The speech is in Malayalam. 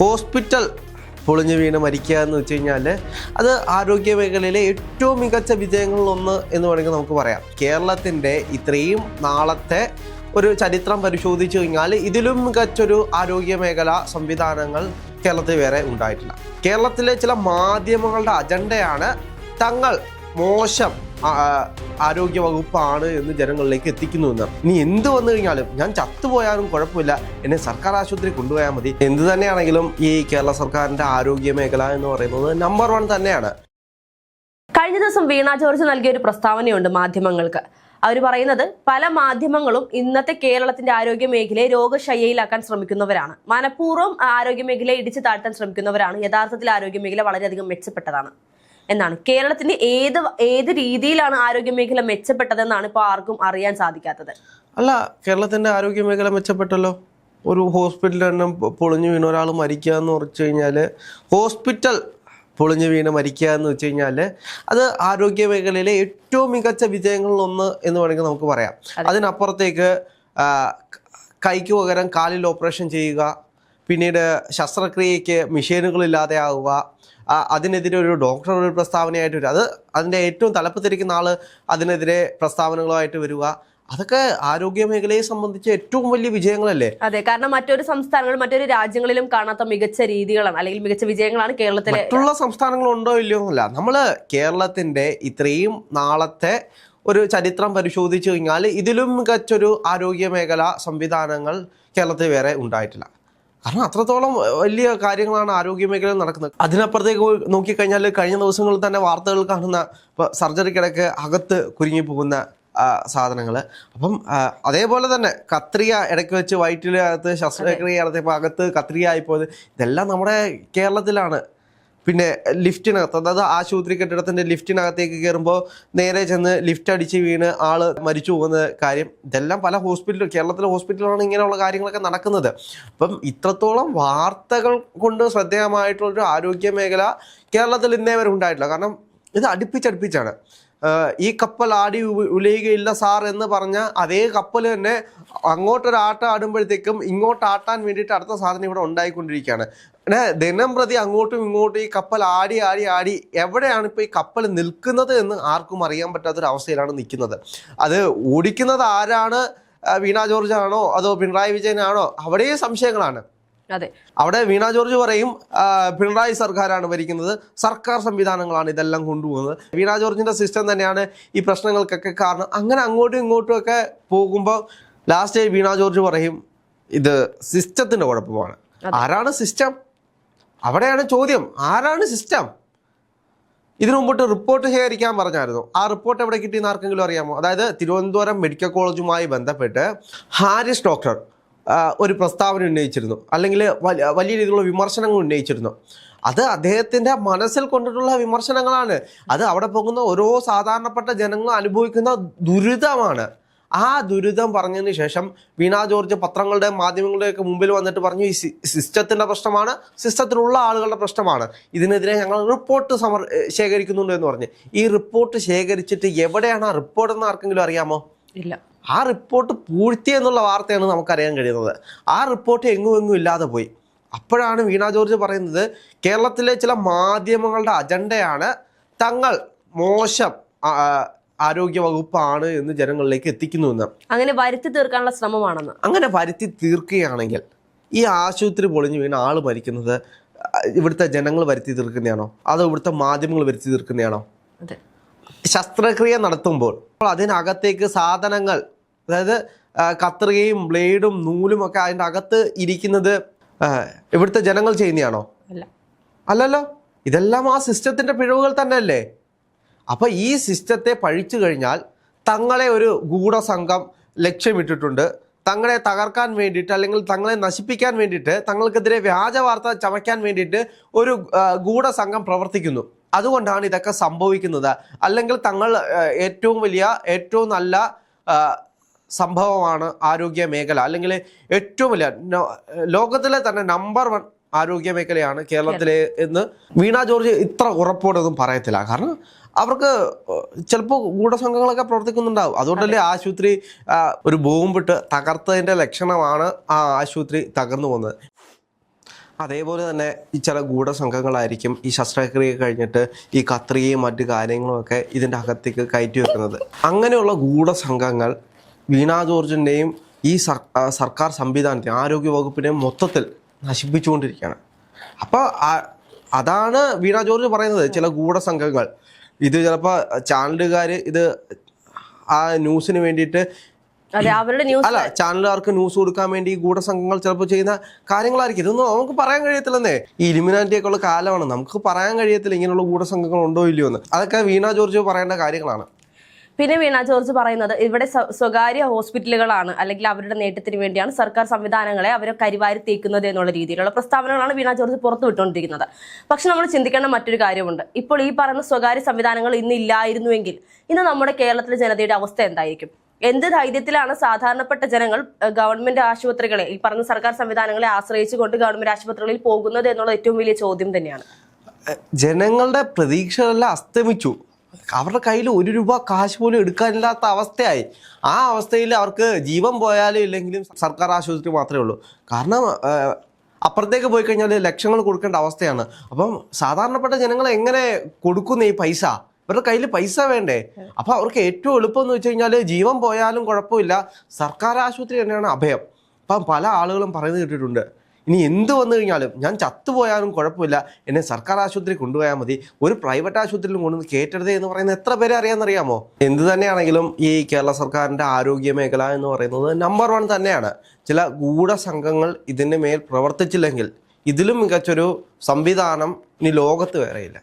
ഹോസ്പിറ്റൽ പൊളിഞ്ഞു വീണ് മരിക്കുക എന്ന് വെച്ച് കഴിഞ്ഞാൽ അത് ആരോഗ്യ മേഖലയിലെ ഏറ്റവും മികച്ച വിജയങ്ങളിലൊന്ന് എന്ന് വേണമെങ്കിൽ നമുക്ക് പറയാം. കേരളത്തിന്റെ ഇത്രയും നാളത്തെ ഒരു ചരിത്രം പരിശോധിച്ചു കഴിഞ്ഞാൽ ഇതിലും മികച്ചൊരു ആരോഗ്യ മേഖല സംവിധാനങ്ങൾ കേരളത്തിൽ വേറെ ഉണ്ടായിട്ടില്ല. കേരളത്തിലെ ചില മാധ്യമങ്ങളുടെ അജണ്ടയാണ് തങ്ങൾ മോശം ആരോഗ്യ വകുപ്പാണ് എന്ന് ജനങ്ങളിലേക്ക് എത്തിക്കുന്നു എന്ന്. ഇനി എന്ത് വന്നു കഴിഞ്ഞാലും ഞാൻ ചത്തുപോയാലും കുഴപ്പമില്ല. എന്നെ സർക്കാർ ആശുപത്രി കൊണ്ടുപോയാൽ മതി. എന്ത് തന്നെയാണെങ്കിലും ഈ കേരള സർക്കാരിന്റെ ആരോഗ്യ മേഖല എന്ന് പറയുന്നത് നമ്പർ വൺ തന്നെയാണ്. കഴിഞ്ഞ ദിവസം വീണ ജോർജ് നൽകിയ ഒരു പ്രസ്താവനയുണ്ട് മാധ്യമങ്ങൾക്ക്. അവർ പറയുന്നത് പല മാധ്യമങ്ങളും ഇന്നത്തെ കേരളത്തിന്റെ ആരോഗ്യ മേഖലയെ രോഗശയ്യയിലാക്കാൻ ശ്രമിക്കുന്നവരാണ്. മനഃപൂർവം ആരോഗ്യ മേഖലയെ ഇടിച്ചു താഴ്ത്താൻ ശ്രമിക്കുന്നവരാണ്. യഥാർത്ഥത്തിൽ ആരോഗ്യ മേഖല വളരെയധികം മെച്ചപ്പെട്ടതാണ്. എന്നാണ്. കേരളത്തിന്റെ ഏത് ഏത് രീതിയിലാണ് ആരോഗ്യ മേഖല മെച്ചപ്പെട്ടതെന്നാണ് ഇപ്പോൾ ആർക്കും അറിയാൻ സാധിക്കാത്തത്. അല്ല കേരളത്തിന്റെ ആരോഗ്യ മേഖല മെച്ചപ്പെട്ടല്ലോ. ഒരു ഹോസ്പിറ്റലിൽ തന്നെ പൊളിഞ്ഞു വീണ ഒരാൾ മരിക്കുക എന്ന് പറഞ്ഞു കഴിഞ്ഞാൽ ഹോസ്പിറ്റൽ പൊളിഞ്ഞു വീണ് മരിക്കുക എന്ന് വെച്ച് കഴിഞ്ഞാൽ അത് ആരോഗ്യ മേഖലയിലെ ഏറ്റവും മികച്ച വിജയങ്ങളിലൊന്ന് എന്ന് വേണമെങ്കിൽ നമുക്ക് പറയാം. അതിനപ്പുറത്തേക്ക് കൈക്ക് പകരം കാലിൽ ഓപ്പറേഷൻ ചെയ്യുക പിന്നീട് ശസ്ത്രക്രിയയ്ക്ക് മെഷീനുകളില്ലാതെ ആവുക അതിനെതിരെ ഒരു ഡോക്ടർ ഒരു പ്രസ്താവനയായിട്ട് വരിക. അത് അതിന്റെ ഏറ്റവും തലപ്പത്തിരിക്കുന്ന ആൾ അതിനെതിരെ പ്രസ്താവനകളുമായിട്ട് വരിക. അതൊക്കെ ആരോഗ്യ മേഖലയെ സംബന്ധിച്ച് ഏറ്റവും വലിയ വിജയങ്ങളല്ലേ? അതെ കാരണം മറ്റൊരു സംസ്ഥാനങ്ങളും മറ്റൊരു രാജ്യങ്ങളിലും കാണാത്ത മികച്ച രീതികളാണ് അല്ലെങ്കിൽ മികച്ച വിജയങ്ങളാണ് കേരളത്തിലെ മറ്റുള്ള സംസ്ഥാനങ്ങളുണ്ടോ ഇല്ലയോ എന്നല്ല. നമ്മൾ കേരളത്തിന്റെ ഇത്രയും നാളത്തെ ഒരു ചരിത്രം പരിശോധിച്ചു കഴിഞ്ഞാൽ ഇതിലും മികച്ചൊരു ആരോഗ്യ മേഖല സംവിധാനങ്ങൾ കേരളത്തിൽ വേറെ ഉണ്ടായിട്ടില്ല. കാരണം അത്രത്തോളം വലിയ കാര്യങ്ങളാണ് ആരോഗ്യ മേഖലയിൽ നടക്കുന്നത്. അതിനപ്പുറത്തേക്ക് നോക്കിക്കഴിഞ്ഞാൽ കഴിഞ്ഞ ദിവസങ്ങളിൽ തന്നെ വാർത്തകൾ കാണുന്ന ഇപ്പോൾ സർജറിക്കിടയ്ക്ക് അകത്ത് കുരുങ്ങി പോകുന്ന സാധനങ്ങൾ അപ്പം അതേപോലെ തന്നെ കത്രിക ഇടയ്ക്ക് വെച്ച് വയറ്റിലകത്ത് ശസ്ത്രക്രിയ നടത്തിയപ്പോൾ അകത്ത് കത്രിക ആയിപ്പോയത്. ഇതെല്ലാം നമ്മുടെ കേരളത്തിലാണ് പിന്നെ ലിഫ്റ്റിനകത്ത് അതായത് ആശുപത്രി കെട്ടിടത്തിന്റെ ലിഫ്റ്റിനകത്തേക്ക് കയറുമ്പോൾ നേരെ ചെന്ന് ലിഫ്റ്റ് അടിച്ച് വീണ് ആൾ മരിച്ചു പോകുന്ന കാര്യം. ഇതെല്ലാം പല ഹോസ്പിറ്റലും കേരളത്തിലെ ഹോസ്പിറ്റലാണ് ഇങ്ങനെയുള്ള കാര്യങ്ങളൊക്കെ നടക്കുന്നത്. അപ്പം ഇത്രത്തോളം വാർത്തകൾ കൊണ്ട് ശ്രദ്ധേയമായിട്ടുള്ളൊരു ആരോഗ്യ മേഖല കേരളത്തിൽ ഇന്നേ വരെ ഉണ്ടായിട്ടില്ല. കാരണം ഇത് അടുപ്പിച്ചടുപ്പിച്ചാണ്. ഈ കപ്പൽ ആടി ഉലയുകയില്ല സാർ എന്ന് പറഞ്ഞ അതേ കപ്പൽ തന്നെ അങ്ങോട്ടൊരാട്ടം ആടുമ്പോഴത്തേക്കും ഇങ്ങോട്ട് ആട്ടാൻ വേണ്ടിയിട്ട് അടുത്ത സാധനം ഇവിടെ ഉണ്ടായിക്കൊണ്ടിരിക്കുകയാണ്. ദിനം പ്രതി അങ്ങോട്ടും ഇങ്ങോട്ടും ഈ കപ്പൽ ആടി ആടി ആടി എവിടെയാണ് ഇപ്പോൾ ഈ കപ്പൽ നിൽക്കുന്നത് എന്ന് ആർക്കും അറിയാൻ പറ്റാത്തൊരു അവസ്ഥയിലാണ് നിൽക്കുന്നത്. അത് ഓടിക്കുന്നത് ആരാണ്? വീണ ജോർജ് ആണോ? അതോ പിണറായി വിജയനാണോ അവിടെയും സംശയങ്ങളാണ്. അതെ. അവിടെ വീണ ജോർജ് പറയും പിണറായി സർക്കാരാണ് ഭരിക്കുന്നത് സർക്കാർ സംവിധാനങ്ങളാണ് ഇതെല്ലാം കൊണ്ടുപോകുന്നത്. വീണ ജോർജിന്റെ സിസ്റ്റം തന്നെയാണ് ഈ പ്രശ്നങ്ങൾക്കൊക്കെ കാരണം. അങ്ങനെ അങ്ങോട്ടും ഇങ്ങോട്ടും ഒക്കെ പോകുമ്പോൾ ലാസ്റ്റ് വീണ ജോർജ് പറയും ഇത് സിസ്റ്റത്തിന്റെ കുഴപ്പമാണ്. ആരാണ് സിസ്റ്റം? അവിടെയാണ് ചോദ്യം. ആരാണ് സിസ്റ്റം ഇതിനു മുമ്പോട്ട് റിപ്പോർട്ട് ശേഖരിക്കാൻ പറഞ്ഞായിരുന്നു. ആ റിപ്പോർട്ട് എവിടെ കിട്ടിയെന്ന് ആർക്കെങ്കിലും അറിയാമോ? അതായത് തിരുവനന്തപുരം മെഡിക്കൽ കോളേജുമായി ബന്ധപ്പെട്ട് ഹാരിസ് ഡോക്ടർ ഒരു പ്രസ്താവന ഉന്നയിച്ചിരുന്നു. അല്ലെങ്കിൽ വലിയ രീതിയിലുള്ള വിമർശനങ്ങൾ ഉന്നയിച്ചിരുന്നു. അത് അദ്ദേഹത്തിന്റെ മനസ്സിൽ കൊണ്ടിട്ടുള്ള വിമർശനങ്ങളാണ്. അത് അവിടെ പോകുന്ന ഓരോ സാധാരണപ്പെട്ട ജനങ്ങൾ അനുഭവിക്കുന്ന ദുരിതമാണ്. ആ ദുരിതം പറഞ്ഞതിന് ശേഷം വീണ ജോർജ് പത്രങ്ങളുടെ മാധ്യമങ്ങളുടെയൊക്കെ മുമ്പിൽ വന്നിട്ട് പറഞ്ഞു ഈ സിസ്റ്റത്തിന്റെ സിസ്റ്റത്തിന്റെ പ്രശ്നമാണ് സിസ്റ്റത്തിലുള്ള ആളുകളുടെ പ്രശ്നമാണ്. ഇതിനെതിരെ ഞങ്ങൾ റിപ്പോർട്ട് സമർ ശേഖരിക്കുന്നുണ്ട് എന്ന് പറഞ്ഞ്. ഈ റിപ്പോർട്ട് ശേഖരിച്ചിട്ട് എവിടെയാണ് ആ റിപ്പോർട്ട് എന്ന് ആർക്കെങ്കിലും അറിയാമോ? ഇല്ല. ആ റിപ്പോർട്ട് പൂഴ്ത്തി എന്നുള്ള വാർത്തയാണ് നമുക്കറിയാൻ കഴിയുന്നത്. ആ റിപ്പോർട്ട് എങ്ങും എങ്ങും ഇല്ലാതെ പോയി. അപ്പോഴാണ് വീണ ജോർജ് പറയുന്നത് കേരളത്തിലെ ചില മാധ്യമങ്ങളുടെ അജണ്ടയാണ് തങ്ങൾ മോശം ആ, ആരോഗ്യ വകുപ്പാണ് എന്ന് ജനങ്ങളിലേക്ക് എത്തിക്കുന്നു എന്ന്. അങ്ങനെ വരുത്തി തീർക്കാനുള്ള ശ്രമമാണെന്ന്. അങ്ങനെ വരുത്തി തീർക്കുകയാണെങ്കിൽ ഈ ആശുപത്രി പൊളിഞ്ഞു വീണ ആൾ മരിക്കുന്നത് ഇവിടുത്തെ ജനങ്ങൾ വരുത്തി തീർക്കുന്നതാണോ? അതോ ഇവിടുത്തെ മാധ്യമങ്ങൾ വരുത്തി തീർക്കുന്നതാണോ? ശസ്ത്രക്രിയ നടത്തുമ്പോൾ അതിനകത്തേക്ക് സാധനങ്ങൾ അതായത് കത്രികയും ബ്ലേഡും നൂലും ഒക്കെ അതിന്റെ അകത്ത് ഇരിക്കുന്നത് ഇവിടുത്തെ ജനങ്ങൾ ചെയ്യുന്നതാണോ? അല്ല. അല്ലല്ലോ. ഇതെല്ലാം ആ സിസ്റ്റത്തിന്റെ പിഴവുകൾ തന്നെയല്ലേ? അപ്പൊ ഈ സിസ്റ്റത്തെ പഴിച്ചു കഴിഞ്ഞാൽ തങ്ങളെ ഒരു ഗൂഢസംഘം ലക്ഷ്യമിട്ടിട്ടുണ്ട്. തങ്ങളെ തകർക്കാൻ വേണ്ടിയിട്ട് അല്ലെങ്കിൽ തങ്ങളെ നശിപ്പിക്കാൻ വേണ്ടിയിട്ട് തങ്ങൾക്കെതിരെ വ്യാജ വാർത്ത ചമയ്ക്കാൻ വേണ്ടിയിട്ട് ഒരു ഗൂഢസംഘം പ്രവർത്തിക്കുന്നു. അതുകൊണ്ടാണ് ഇതൊക്കെ സംഭവിക്കുന്നത്. അല്ലെങ്കിൽ തങ്ങൾ ഏറ്റവും വലിയ ഏറ്റവും നല്ല സംഭവമാണ് ആരോഗ്യ മേഖല. അല്ലെങ്കിൽ ഏറ്റവും വലിയ ലോകത്തിലെ തന്നെ നമ്പർ വൺ ആരോഗ്യ മേഖലയാണ് കേരളത്തിലെ എന്ന് വീണ ജോർജ് ഇത്ര ഉറപ്പോടൊന്നും പറയത്തില്ല. കാരണം അവർക്ക് ചിലപ്പോൾ ഗൂഢസംഘങ്ങളൊക്കെ പ്രവർത്തിക്കുന്നുണ്ടാവും. അതുകൊണ്ടല്ലേ ആശുപത്രി ഒരു ബോംബിട്ട് തകർത്തതിന്റെ ലക്ഷണമാണ് ആ ആശുപത്രി തകർന്നു പോകുന്നത്. അതേപോലെ തന്നെ ഈ ചില ഗൂഢസംഘങ്ങളായിരിക്കും ഈ ശസ്ത്രക്രിയ കഴിഞ്ഞിട്ട് ഈ കത്രികയും മറ്റു കാര്യങ്ങളൊക്കെ ഇതിന്റെ അകത്തേക്ക് കയറ്റി വെക്കുന്നത്. അങ്ങനെയുള്ള ഗൂഢസംഘങ്ങൾ വീണാ ജോർജിന്റെയും ഈ സർക്കാർ സംവിധാനത്തെയും ആരോഗ്യ വകുപ്പിന്റെയും മൊത്തത്തിൽ നശിപ്പിച്ചുകൊണ്ടിരിക്കുകയാണ്. അപ്പോൾ അതാണ് വീണ ജോർജ് പറയുന്നത് ചില ഗൂഢസംഘങ്ങൾ. ഇത് ചിലപ്പോൾ ചാനലുകാർ ഇത് ആ ന്യൂസിന് വേണ്ടിയിട്ട് അല്ല ചാനലുകാർക്ക് ന്യൂസ് കൊടുക്കാൻ വേണ്ടി ഈ ഗൂഢസംഘങ്ങൾ ചിലപ്പോൾ ചെയ്യുന്ന കാര്യങ്ങളായിരിക്കും. ഇതൊന്നും നമുക്ക് പറയാൻ കഴിയത്തില്ലെന്നേ. ഈ ഇലിമിനാറ്റിയൊക്കെ ഉള്ള കാലമാണ്. നമുക്ക് പറയാൻ കഴിയത്തില്ല ഇങ്ങനെയുള്ള ഗൂഢസംഘങ്ങൾ ഉണ്ടോ ഇല്ലയോ എന്ന്. അതൊക്കെ വീണ ജോർജ് പറയേണ്ട കാര്യങ്ങളാണ്. പിന്നെ വീണ ജോർജ് പറയുന്നത് ഇവിടെ സ്വകാര്യ ഹോസ്പിറ്റലുകളാണ്. അല്ലെങ്കിൽ അവരുടെ നേട്ടത്തിന് വേണ്ടിയാണ് സർക്കാർ സംവിധാനങ്ങളെ അവരെ കരിവാരി തേക്കുന്നത് എന്നുള്ള രീതിയിലുള്ള പ്രസ്താവനകളാണ് വീണ ജോർജ് പുറത്തു വിട്ടുകൊണ്ടിരിക്കുന്നത്. പക്ഷെ നമ്മൾ ചിന്തിക്കേണ്ട മറ്റൊരു കാര്യമുണ്ട്. ഇപ്പോൾ ഈ പറയുന്ന സ്വകാര്യ സംവിധാനങ്ങൾ ഇന്ന് ഇല്ലായിരുന്നുവെങ്കിൽ ഇന്ന് നമ്മുടെ കേരളത്തിലെ ജനതയുടെ അവസ്ഥ എന്തായിരിക്കും? എന്ത് ധൈര്യത്തിലാണ് സാധാരണപ്പെട്ട ജനങ്ങൾ ഗവൺമെന്റ് ആശുപത്രികളെ ഈ പറഞ്ഞ സർക്കാർ സംവിധാനങ്ങളെ ആശ്രയിച്ചുകൊണ്ട് ഗവൺമെന്റ് ആശുപത്രികളിൽ പോകുന്നത് എന്നുള്ള ഏറ്റവും വലിയ ചോദ്യം തന്നെയാണ്. ജനങ്ങളുടെ പ്രതീക്ഷകളെല്ലാം അസ്തമിച്ചു. അവരുടെ കയ്യിൽ ഒരു രൂപ കാശ് പോലും എടുക്കാനില്ലാത്ത അവസ്ഥയായി. ആ അവസ്ഥയിൽ അവർക്ക് ജീവൻ പോയാലും ഇല്ലെങ്കിലും സർക്കാർ ആശുപത്രി മാത്രമേ ഉള്ളൂ. കാരണം അപ്പുറത്തേക്ക് പോയി കഴിഞ്ഞാൽ ലക്ഷങ്ങൾ കൊടുക്കേണ്ട അവസ്ഥയാണ്. അപ്പം സാധാരണപ്പെട്ട ജനങ്ങൾ എങ്ങനെ കൊടുക്കുന്നു ഈ പൈസ? ഇവരുടെ കയ്യിൽ പൈസ വേണ്ടേ? അപ്പോൾ അവർക്ക് ഏറ്റവും എളുപ്പം എന്ന് വെച്ച് കഴിഞ്ഞാൽ ജീവൻ പോയാലും കുഴപ്പമില്ല. സർക്കാർ ആശുപത്രി തന്നെയാണ് അഭയം. അപ്പം പല ആളുകളും പറയുന്നത് കേട്ടിട്ടുണ്ട്. ഇനി എന്ത് വന്നു കഴിഞ്ഞാലും ഞാൻ ചത്തുപോയാലും കുഴപ്പമില്ല. എന്നെ സർക്കാർ ആശുപത്രി കൊണ്ടുപോയാൽ മതി. ഒരു പ്രൈവറ്റ് ആശുപത്രിയിലും കൊണ്ടുവന്ന് കയറ്റരുത് എന്ന് പറയുന്നത് എത്ര പേരെ അറിയാമെന്നറിയാമോ? എന്ത് തന്നെയാണെങ്കിലും ഈ കേരള സർക്കാരിന്റെ ആരോഗ്യ മേഖല എന്ന് പറയുന്നത് നമ്പർ വൺ തന്നെയാണ്. ചില ഗൂഢസംഘങ്ങൾ ഇതിന്റെ മേൽ പ്രവർത്തിച്ചില്ലെങ്കിൽ ഇതിലും മികച്ചൊരു സംവിധാനം ഇനി ലോകത്ത് വേറെയില്ല.